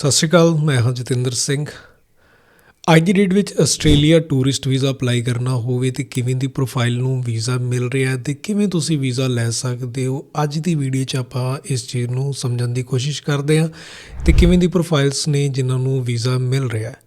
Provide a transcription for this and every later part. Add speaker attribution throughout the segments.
Speaker 1: ਸਤਿ ਸ਼੍ਰੀ ਅਕਾਲ, ਮੈਂ ਹਾਂ ਜਤਿੰਦਰ ਸਿੰਘ। ਅੱਜ ਦੀ ਡੇਟ ਵਿੱਚ ਆਸਟ੍ਰੇਲੀਆ ਟੂਰਿਸਟ ਵੀਜ਼ਾ ਅਪਲਾਈ ਕਰਨਾ ਹੋਵੇ ਤੇ ਕਿਵੇਂ ਦੀ ਪ੍ਰੋਫਾਈਲ ਨੂੰ ਵੀਜ਼ਾ ਮਿਲ ਰਿਹਾ ਹੈ ਤੇ ਕਿਵੇਂ ਤੁਸੀਂ ਵੀਜ਼ਾ ਲੈ ਸਕਦੇ ਹੋ, ਅੱਜ ਦੀ ਵੀਡੀਓ 'ਚ ਆਪਾਂ ਇਸ ਚੀਜ਼ ਨੂੰ ਸਮਝਣ ਦੀ ਕੋਸ਼ਿਸ਼ ਕਰਦੇ ਹਾਂ ਤੇ ਕਿਵੇਂ ਦੀ ਪ੍ਰੋਫਾਈਲਸ ਨੇ ਜਿਨ੍ਹਾਂ ਨੂੰ ਵੀਜ਼ਾ ਮਿਲ ਰਿਹਾ ਹੈ।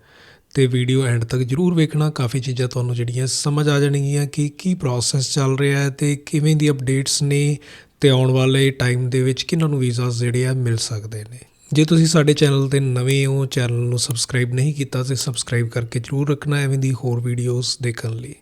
Speaker 1: ਤੇ ਵੀਡੀਓ ਐਂਡ ਤੱਕ ਜਰੂਰ ਵੇਖਣਾ, ਕਾਫੀ ਚੀਜ਼ਾਂ ਤੁਹਾਨੂੰ ਜਿਹੜੀਆਂ ਸਮਝ ਆ ਜਾਣਗੀਆਂ ਕਿ ਕੀ ਪ੍ਰੋਸੈਸ ਚੱਲ ਰਿਹਾ ਹੈ ਤੇ ਕਿਵੇਂ ਦੀ ਅਪਡੇਟਸ ਨੇ ਤੇ ਆਉਣ ਵਾਲੇ ਟਾਈਮ ਦੇ ਵਿੱਚ ਕਿਹਨਾਂ ਨੂੰ ਵੀਜ਼ਾਸ ਜਿਹੜੇ ਆ ਮਿਲ ਸਕਦੇ ਨੇ। ਜੇ ਤੁਸੀਂ ਸਾਡੇ ਚੈਨਲ ਤੇ ਨਵੇਂ ਹੋ, ਚੈਨਲ ਨੂੰ ਸਬਸਕ੍ਰਾਈਬ ਨਹੀਂ ਕੀਤਾ ਤੇ ਸਬਸਕ੍ਰਾਈਬ ਕਰਕੇ ਜਰੂਰ ਰੱਖਣਾ ਐਵੇਂ ਦੀ ਹੋਰ ਵੀਡੀਓਜ਼ ਦੇਖਣ ਲਈ।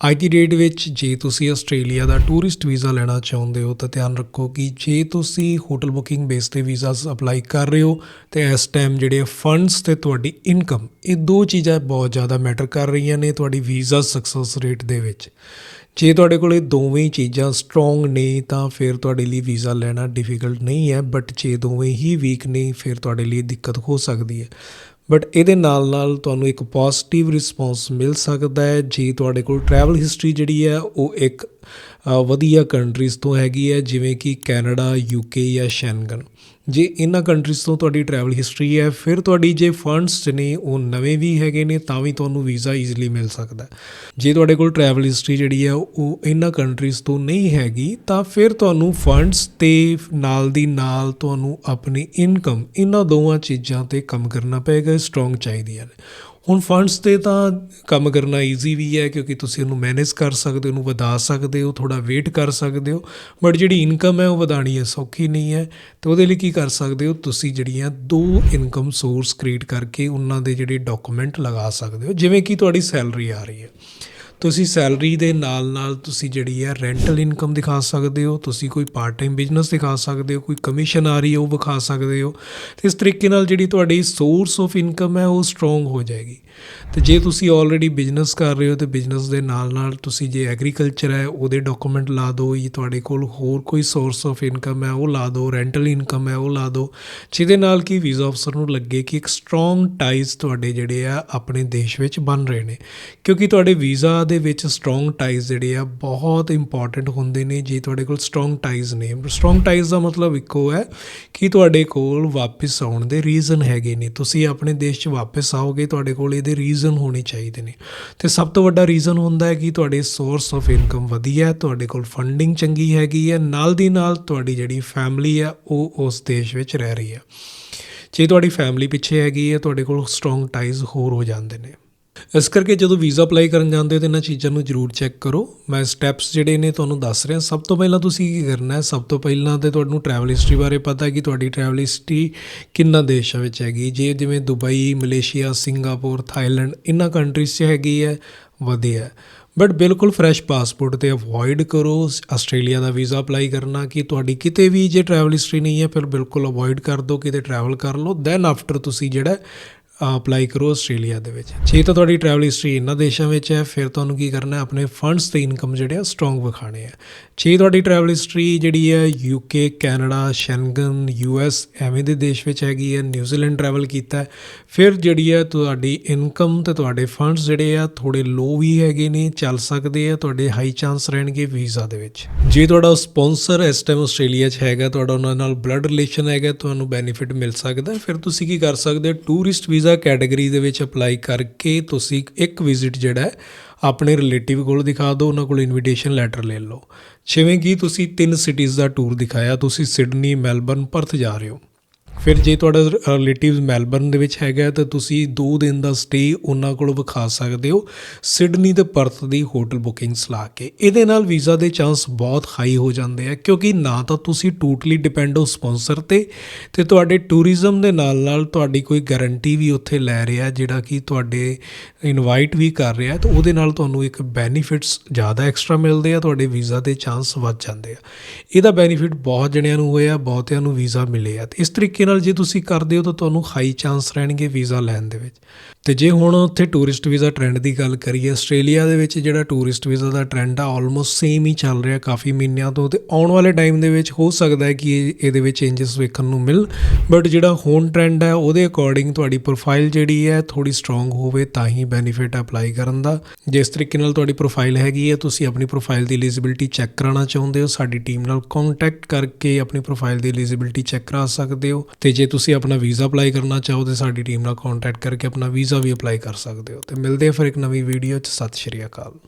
Speaker 1: ਅੱਜ ਦੀ ਡੇਟ ਵਿੱਚ ਜੇ ਤੁਸੀਂ ਆਸਟ੍ਰੇਲੀਆ ਦਾ ਟੂਰਿਸਟ ਵੀਜ਼ਾ ਲੈਣਾ ਚਾਹੁੰਦੇ ਹੋ ਤਾਂ ਧਿਆਨ ਰੱਖੋ ਕਿ ਜੇ ਤੁਸੀਂ ਹੋਟਲ ਬੁਕਿੰਗ ਬੇਸ ਤੇ ਵੀਜ਼ਾਸ ਅਪਲਾਈ ਕਰ ਰਹੇ ਹੋ, ਤੇ ਇਸ ਟਾਈਮ ਜਿਹੜੇ ਫੰਡਸ ਤੇ ਤੁਹਾਡੀ ਇਨਕਮ ਇਹ ਦੋ ਚੀਜ਼ਾਂ ਬਹੁਤ ਜ਼ਿਆਦਾ ਮੈਟਰ ਕਰ ਰਹੀਆਂ ਨੇ ਤੁਹਾਡੀ ਵੀਜ਼ਾ ਸਕਸੈਸ ਰੇਟ ਦੇ ਵਿੱਚ। ਜੇ ਤੁਹਾਡੇ ਕੋਲ ਦੋਵੇਂ ਚੀਜ਼ਾਂ ਸਟਰੋਂਗ ਨੇ ਤਾਂ ਫਿਰ ਤੁਹਾਡੇ ਲਈ ਵੀਜ਼ਾ ਲੈਣਾ ਡਿਫਿਕਲਟ ਨਹੀਂ ਹੈ ਬਟ ਜੇ ਦੋਵੇਂ ਹੀ ਵੀਕ ਨੇ, ਫਿਰ ਤੁਹਾਡੇ ਲਈ ਦਿੱਕਤ ਹੋ ਸਕਦੀ ਹੈ। ਬਟ ਇਹਦੇ ਨਾਲ ਨਾਲ ਤੁਹਾਨੂੰ ਇੱਕ ਪੋਜ਼ਿਟਿਵ ਰਿਸਪੌਂਸ ਮਿਲ ਸਕਦਾ ਹੈ। ਜੇ ਤੁਹਾਡੇ ਕੋਲ ਟਰੈਵਲ ਹਿਸਟਰੀ ਜਿਹੜੀ ਹੈ, ਉਹ ਇੱਕ ਵਧੀਆ ਕੰਟਰੀਜ਼ ਤੋਂ ਹੈਗੀ ਹੈ, ਜਿਵੇਂ ਕਿ ਕੈਨੇਡਾ ਯੂਕੇ ਜਾਂ ਸ਼ੈਂਗਨ ਜੇ ਇਹਨਾਂ ਕੰਟਰੀਜ਼ ਤੋਂ ਤੁਹਾਡੀ ਟਰੈਵਲ ਹਿਸਟਰੀ ਹੈ, ਫਿਰ ਤੁਹਾਡੀ ਜੇ ਫੰਡਸ ਨੇ ਉਹ ਨਵੇਂ ਵੀ ਹੈਗੇ ਨੇ, ਤਾਂ ਵੀ ਤੁਹਾਨੂੰ ਵੀਜ਼ਾ ਈਜ਼ੀਲੀ ਮਿਲ ਸਕਦਾ ਜੇ ਤੁਹਾਡੇ ਕੋਲ ਟਰੈਵਲ ਹਿਸਟਰੀ ਜਿਹੜੀ ਹੈ, ਉਹ ਇਹਨਾਂ ਕੰਟਰੀਜ਼ ਤੋਂ ਨਹੀਂ ਹੈਗੀ, ਤਾਂ ਫਿਰ ਤੁਹਾਨੂੰ ਫੰਡਸ ਤੇ ਨਾਲ ਦੀ ਨਾਲ ਤੁਹਾਨੂੰ ਆਪਣੀ ਇਨਕਮ ਇਹਨਾਂ ਦੋਵਾਂ ਚੀਜ਼ਾਂ ਤੇ ਕੰਮ ਕਰਨਾ ਪਏਗਾ ਸਟਰੋਂਗ ਚਾਹੀਦੀਆਂ ਨੇ। ਹੁਣ ਫੰਡਸ ਤੇ ਤਾਂ ਕੰਮ ਕਰਨਾ ਈਜ਼ੀ ਵੀ ਹੈ, ਕਿਉਂਕਿ ਤੁਸੀਂ ਉਹਨੂੰ ਮੈਨੇਜ ਕਰ ਸਕਦੇ ਹੋ, ਉਹਨੂੰ ਵਧਾ ਸਕਦੇ ਹੋ ਥੋੜਾ ਵੇਟ ਕਰ ਸਕਦੇ ਹੋ ਬਟ ਜਿਹੜੀ ਇਨਕਮ ਹੈ ਉਹ ਵਧਾਣੀ ਹੈ, ਸੌਖੀ ਨਹੀਂ ਹੈ, ਤੇ ਉਹਦੇ ਲਈ ਕੀ ਕਰ ਸਕਦੇ ਹੋ, ਤੁਸੀਂ ਜਿਹੜੀਆਂ ਦੋ ਇਨਕਮ ਸੋਰਸ ਕ੍ਰੀਏਟ ਕਰਕੇ ਉਹਨਾਂ ਦੇ ਜਿਹੜੇ ਡਾਕੂਮੈਂਟ ਲਗਾ ਸਕਦੇ ਹੋ, ਜਿਵੇਂ ਕਿ ਤੁਹਾਡੀ ਸੈਲਰੀ ਆ ਰਹੀ ਹੈ। ਤੁਸੀਂ ਸੈਲਰੀ ਦੇ ਨਾਲ ਨਾਲ ਤੁਸੀਂ ਜਿਹੜੀ ਹੈ ਰੈਂਟਲ ਇਨਕਮ ਦਿਖਾ ਸਕਦੇ ਹੋ, ਤੁਸੀਂ ਕੋਈ ਪਾਰਟ ਟਾਈਮ ਬਿਜ਼ਨਸ ਦਿਖਾ ਸਕਦੇ ਹੋ, ਕੋਈ ਕਮਿਸ਼ਨ ਆ ਰਹੀ ਹੈ ਉਹ ਵਿਖਾ ਸਕਦੇ ਹੋ। ਤੇ ਇਸ ਤਰੀਕੇ ਨਾਲ ਜਿਹੜੀ ਤੁਹਾਡੀ ਸੋਰਸ ਆਫ ਇਨਕਮ ਹੈ ਉਹ ਸਟਰੋਂਗ ਹੋ ਜਾਏਗੀ। ਤੇ ਜੇ ਤੁਸੀਂ ਆਲਰੇਡੀ ਬਿਜ਼ਨਸ ਕਰ ਰਹੇ ਹੋ ਤਾਂ ਬਿਜ਼ਨਸ ਦੇ ਨਾਲ ਨਾਲ ਤੁਸੀਂ ਜੇ ਐਗਰੀਕਲਚਰ ਹੈ, ਉਹਦੇ ਡਾਕੂਮੈਂਟ ਲਾ ਦਿਓ ਜਾਂ ਤੁਹਾਡੇ ਕੋਲ ਹੋਰ ਕੋਈ ਸੋਰਸ ਆਫ ਇਨਕਮ ਹੈ, ਉਹ ਲਾ ਦਿਓ ਰੈਂਟਲ ਇਨਕਮ ਹੈ, ਉਹ ਲਾ ਦਿਓ, ਜਿਹਦੇ ਨਾਲ ਕਿ ਵੀਜ਼ਾ ਅਫਸਰ ਨੂੰ ਲੱਗੇ ਕਿ ਇੱਕ ਸਟਰੋਂਗ ਟਾਈਜ਼ ਤੁਹਾਡੇ ਜਿਹੜੇ ਆ, ਆਪਣੇ ਦੇਸ਼ ਵਿੱਚ ਬਣ ਰਹੇ ਨੇ। ਕਿਉਂਕਿ ਤੁਹਾਡੇ ਵੀਜ਼ਾ ਦੇ ਵਿੱਚ ਸਟਰੋਂਗ ਟਾਈਜ਼ ਜਿਹੜੇ ਆ, ਬਹੁਤ ਇੰਪੋਰਟੈਂਟ ਹੁੰਦੇ ਨੇ, ਜੇ ਤੁਹਾਡੇ ਕੋਲ ਸਟਰੋਂਗ ਟਾਈਜ਼ ਨੇ। ਸਟਰੋਂਗ ਟਾਈਜ਼ ਦਾ ਮਤਲਬ ਇੱਕੋ ਹੈ ਕਿ ਤੁਹਾਡੇ ਕੋਲ ਵਾਪਸ ਆਉਣ ਦੇ ਰੀਜ਼ਨ ਹੈਗੇ ਨੇ। ਤੁਸੀਂ ਆਪਣੇ ਦੇਸ਼ 'ਚ ਵਾਪਸ ਆਓਗੇ, ਤੁਹਾਡੇ ਕੋਲ ਇਹਦੇ ਰੀਜ਼ਨ ਹੋਣੇ ਚਾਹੀਦੇ ਨੇ। ਤੇ ਸਭ ਤੋਂ ਵੱਡਾ ਰੀਜ਼ਨ ਹੁੰਦਾ ਹੈ ਕਿ ਤੁਹਾਡੇ ਸੋਰਸ ਆਫ ਇਨਕਮ ਵਧੀਆ ਹੈ, ਤੁਹਾਡੇ ਕੋਲ ਫੰਡਿੰਗ ਚੰਗੀ ਹੈਗੀ ਹੈ, ਨਾਲ ਦੀ ਨਾਲ ਤੁਹਾਡੀ ਜਿਹੜੀ ਫੈਮਿਲੀ ਹੈ, ਉਹ ਉਸ ਦੇਸ਼ ਵਿੱਚ ਰਹਿ ਰਹੀ ਹੈ। ਜੇ ਤੁਹਾਡੀ ਫੈਮਿਲੀ ਪਿੱਛੇ ਹੈਗੀ ਹੈ, ਤੁਹਾਡੇ ਕੋਲ ਸਟਰੋਂਗ ਟਾਈਜ਼ ਹੋਰ ਹੋ ਜਾਂਦੇ ਨੇ। ਇਸ ਕਰਕੇ ਜਦੋਂ ਵੀਜ਼ਾ ਅਪਲਾਈ ਕਰਨ ਜਾਂਦੇ ਹੋ ਤਾਂ ਇਹਨਾਂ ਚੀਜ਼ਾਂ ਨੂੰ ਜ਼ਰੂਰ ਚੈੱਕ ਕਰੋ। ਮੈਂ ਸਟੈਪਸ ਜਿਹੜੇ ਨੇ ਤੁਹਾਨੂੰ ਦੱਸ ਰਿਹਾ। ਸਭ ਤੋਂ ਪਹਿਲਾਂ ਤੁਸੀਂ ਕੀ ਕਰਨਾ ਹੈ? ਸਭ ਤੋਂ ਪਹਿਲਾਂ ਤੇ ਤੁਹਾਨੂੰ ਟਰੈਵਲ ਹਿਸਟਰੀ ਬਾਰੇ ਪਤਾ ਕਿ ਤੁਹਾਡੀ ਟਰੈਵਲ ਹਿਸਟਰੀ ਕਿੰਨਾ ਦੇਸ਼ਾਂ ਵਿੱਚ ਹੈਗੀ। ਜੇ ਜਿਵੇਂ ਦੁਬਈ, ਮਲੇਸ਼ੀਆ, ਸਿੰਗਾਪੁਰ, ਥਾਈਲੈਂਡ ਇਹਨਾਂ ਕੰਟਰੀਜ਼ 'ਚ ਹੈਗੀ ਹੈ, ਵਧੀਆ ਬਟ ਬਿਲਕੁਲ ਫਰੈਸ਼ ਪਾਸਪੋਰਟ ਤੇ ਅਵੋਇਡ ਕਰੋ। ਆਸਟ੍ਰੇਲੀਆ ਦਾ ਵੀਜ਼ਾ ਅਪਲਾਈ ਕਰਨਾ ਕਿ ਤੁਹਾਡੀ ਕਿਤੇ ਵੀ ਜੇ ਟਰੈਵਲ ਹਿਸਟਰੀ ਨਹੀਂ ਹੈ, ਫਿਰ ਬਿਲਕੁਲ ਅਵੋਇਡ ਕਰ ਦਿਓ। ਕਿਤੇ ਟਰੈਵਲ ਕਰ ਲਓ। ਦੈਨ ਆਫਟਰ ਤੁਸੀਂ ਜਿਹੜਾ ਅਪਲਾਈ ਕਰੋ ਆਸਟ੍ਰੇਲੀਆ ਦੇ ਵਿੱਚ। ਜੇ ਤਾਂ ਤੁਹਾਡੀ ਟਰੈਵਲ ਹਿਸਟਰੀ ਇਹਨਾਂ ਦੇਸ਼ਾਂ ਵਿੱਚ ਹੈ, ਫਿਰ ਤੁਹਾਨੂੰ ਕੀ ਕਰਨਾ ਆਪਣੇ ਫੰਡਸ ਤੇ ਇਨਕਮ ਜਿਹੜੇ ਆ ਸਟਰੋਂਗ ਵਿਖਾਣੇ ਆ। ਜੇ ਤੁਹਾਡੀ ਟਰੈਵਲ ਹਿਸਟਰੀ ਜਿਹੜੀ ਹੈ ਯੂਕੇ ਕੈਨੇਡਾ ਸ਼ੈਂਗਨ ਯੂਐਸ ਐਵੇਂ ਦੇ ਦੇਸ਼ ਵਿੱਚ ਹੈਗੀ ਹੈ ਨਿਊਜ਼ੀਲੈਂਡ ਟਰੈਵਲ ਕੀਤਾ ਫਿਰ ਜਿਹੜੀ ਹੈ ਤੁਹਾਡੀ ਇਨਕਮ ਤੇ ਤੁਹਾਡੇ ਫੰਡਸ ਜਿਹੜੇ ਆ ਥੋੜੇ ਲੋ ਵੀ ਹੈਗੇ ਨੇ, ਚੱਲ ਸਕਦੇ ਆ, ਤੁਹਾਡੇ ਹਾਈ ਚਾਂਸ ਰਹਿਣਗੇ ਵੀਜ਼ਾ ਦੇ ਵਿੱਚ। ਜੇ ਤੁਹਾਡਾ ਸਪਾਂਸਰ ਇਸ ਟਾਈਮ ਆਸਟ੍ਰੇਲੀਆ 'ਚ ਹੈਗਾ, ਤੁਹਾਡਾ ਉਹਨਾਂ ਨਾਲ ਬਲੱਡ ਰਿਲੇਸ਼ਨ ਹੈਗਾ, ਤੁਹਾਨੂੰ ਬੈਨੀਫਿਟ ਮਿਲ ਸਕਦਾ ਫਿਰ ਤੁਸੀਂ ਕੀ ਕਰ ਸਕਦੇ ਹੋ? ਟੂਰਿਸਟ ਵੀਜ਼ਾ ਕੈਟਾਗਰੀ ਦੇ ਵਿੱਚ ਅਪਲਾਈ ਕਰਕੇ ਤੁਸੀਂ ਇੱਕ ਵਿਜ਼ਿਟ ਜਿਹੜਾ ਆਪਣੇ ਰਿਲੇਟਿਵ ਕੋਲ ਦਿਖਾ ਦਿਓ, ਉਹਨਾਂ ਕੋਲ ਇਨਵੀਟੇਸ਼ਨ ਲੈਟਰ ਲੈ ਲਓ। ਜਿਵੇਂ ਕਿ ਤੁਸੀਂ ਤਿੰਨ ਸਿਟੀਜ਼ ਦਾ ਟੂਰ ਦਿਖਾਇਆ, ਤੁਸੀਂ ਸਿਡਨੀ ਮੈਲਬਰਨ ਪਰਥ ਜਾ ਰਹੇ ਹੋ। ਫਿਰ ਜੇ ਤੁਹਾਡਾ ਰਿਲੇਟਿਵਸ ਮੈਲਬਰਨ ਦੇ ਵਿੱਚ ਹੈਗਾ ਤਾਂ ਤੁਸੀਂ 2 ਦਿਨ ਦਾ ਸਟੇ ਉਹਨਾਂ ਕੋਲ ਵਿਖਾ ਸਕਦੇ ਹੋ, ਸਿਡਨੀ ਤੇ ਪਰਥ ਦੀ ਹੋਟਲ ਬੁਕਿੰਗਸ ਲਾ ਕੇ। ਇਹਦੇ ਨਾਲ ਵੀਜ਼ਾ ਦੇ ਚਾਂਸ ਬਹੁਤ ਹਾਈ ਹੋ ਜਾਂਦੇ ਆ, ਕਿਉਂਕਿ ਨਾ ਤਾਂ ਤੁਸੀਂ ਟੋਟਲੀ ਡਿਪੈਂਡ ਹੋ ਸਪਾਂਸਰ ਤੇ ਤੇ ਤੁਹਾਡੇ ਟੂਰਿਜ਼ਮ ਦੇ ਨਾਲ ਨਾਲ ਤੁਹਾਡੀ ਕੋਈ ਗਾਰੰਟੀ ਵੀ ਉੱਥੇ ਲੈ ਰਿਹਾ, ਜਿਹੜਾ ਕਿ ਤੁਹਾਡੇ ਇਨਵਾਈਟ ਵੀ ਕਰ ਰਿਹਾ, ਤਾਂ ਉਹਦੇ ਨਾਲ ਤੁਹਾਨੂੰ ਇੱਕ ਬੈਨੀਫਿਟਸ ਜ਼ਿਆਦਾ ਐਕਸਟਰਾ ਮਿਲਦੇ ਆ, ਤੁਹਾਡੇ ਵੀਜ਼ਾ ਦੇ ਚਾਂਸ ਵੱਧ ਜਾਂਦੇ ਆ। ਇਹਦਾ ਬੈਨੀਫਿਟ ਬਹੁਤ ਜਣਿਆਂ ਨੂੰ ਹੋਇਆ, ਬਹੁਤਿਆਂ ਨੂੰ ਵੀਜ਼ਾ ਮਿਲੇ ਆ। ਤੇ ਇਸ ਤਰੀਕੇ ਨਾਲ ਜੇ ਤੁਸੀਂ ਕਰਦੇ ਹੋ ਤਾਂ ਤੁਹਾਨੂੰ ਹਾਈ ਚਾਂਸ ਰਹਿਣਗੇ ਵੀਜ਼ਾ ਲੈਣ ਦੇ ਵਿੱਚ। ਤੇ ਜੇ ਹੁਣ ਉੱਥੇ ਟੂਰਿਸਟ ਵੀਜ਼ਾ ਟ੍ਰੈਂਡ ਦੀ ਗੱਲ ਕਰੀਏ, ਆਸਟ੍ਰੇਲੀਆ ਦੇ ਵਿੱਚ ਜਿਹੜਾ ਟੂਰਿਸਟ ਵੀਜ਼ਾ ਦਾ ਟ੍ਰੈਂਡ ਆ ਆਲਮੋਸਟ ਸੇਮ ਹੀ ਚੱਲ ਰਿਹਾ ਕਾਫੀ ਮਹੀਨਿਆਂ ਤੋਂ ਤੇ ਆਉਣ ਵਾਲੇ ਟਾਈਮ ਦੇ ਵਿੱਚ ਹੋ ਸਕਦਾ ਹੈ ਕਿ ਇਹ- ਇਹਦੇ ਵਿੱਚ ਚੇਂਜਸ ਵੇਖਣ ਨੂੰ ਮਿਲ। ਬਟ ਜਿਹੜਾ ਹੁਣ ਟ੍ਰੈਂਡ ਹੈ, ਉਹਦੇ ਅਕੋਰਡਿੰਗ ਤੁਹਾਡੀ ਪ੍ਰੋਫਾਈਲ ਜਿਹੜੀ ਹੈ ਥੋੜੀ ਸਟਰੋਂਗ ਹੋਵੇ ਤਾਂ ਹੀ ਬੈਨੀਫਿਟ ਅਪਲਾਈ ਕਰਨ ਦਾ। ਜਿਸ ਤਰੀਕੇ ਨਾਲ ਤੁਹਾਡੀ ਪ੍ਰੋਫਾਈਲ ਹੈਗੀ ਹੈ, ਤੁਸੀਂ ਆਪਣੀ ਪ੍ਰੋਫਾਈਲ ਦੀ ਐਲੀਜੀਬਿਲਟੀ ਚੈੱਕ ਕਰਾਉਣਾ ਚਾਹੁੰਦੇ ਹੋ, ਸਾਡੀ ਟੀਮ ਨਾਲ ਕੰਟੈਕਟ ਕਰਕੇ ਆਪਣੀ ਪ੍ਰੋਫਾਈਲ ਦੀ ਐਲੀਜੀਬਿਲਟੀ ਚੈੱਕ ਕਰਾ ਸਕਦੇ ਹੋ। ਤੇ ਜੇ ਤੁਸੀਂ ਆਪਣਾ ਵੀਜ਼ਾ ਅਪਲਾਈ ਕਰਨਾ ਚਾਹੋ ਤੇ ਸਾਡੀ ਟੀਮ ਨਾਲ ਕੰਟੈਕਟ ਕਰਕੇ ਆਪਣਾ ਵੀਜ਼ਾ ਵੀ ਅਪਲਾਈ ਕਰ ਸਕਦੇ ਹੋ। ਤੇ ਮਿਲਦੇ ਆ ਫਿਰ ਇੱਕ ਨਵੀਂ ਵੀਡੀਓ 'ਚ। ਸਤਿ ਸ਼੍ਰੀ ਅਕਾਲ।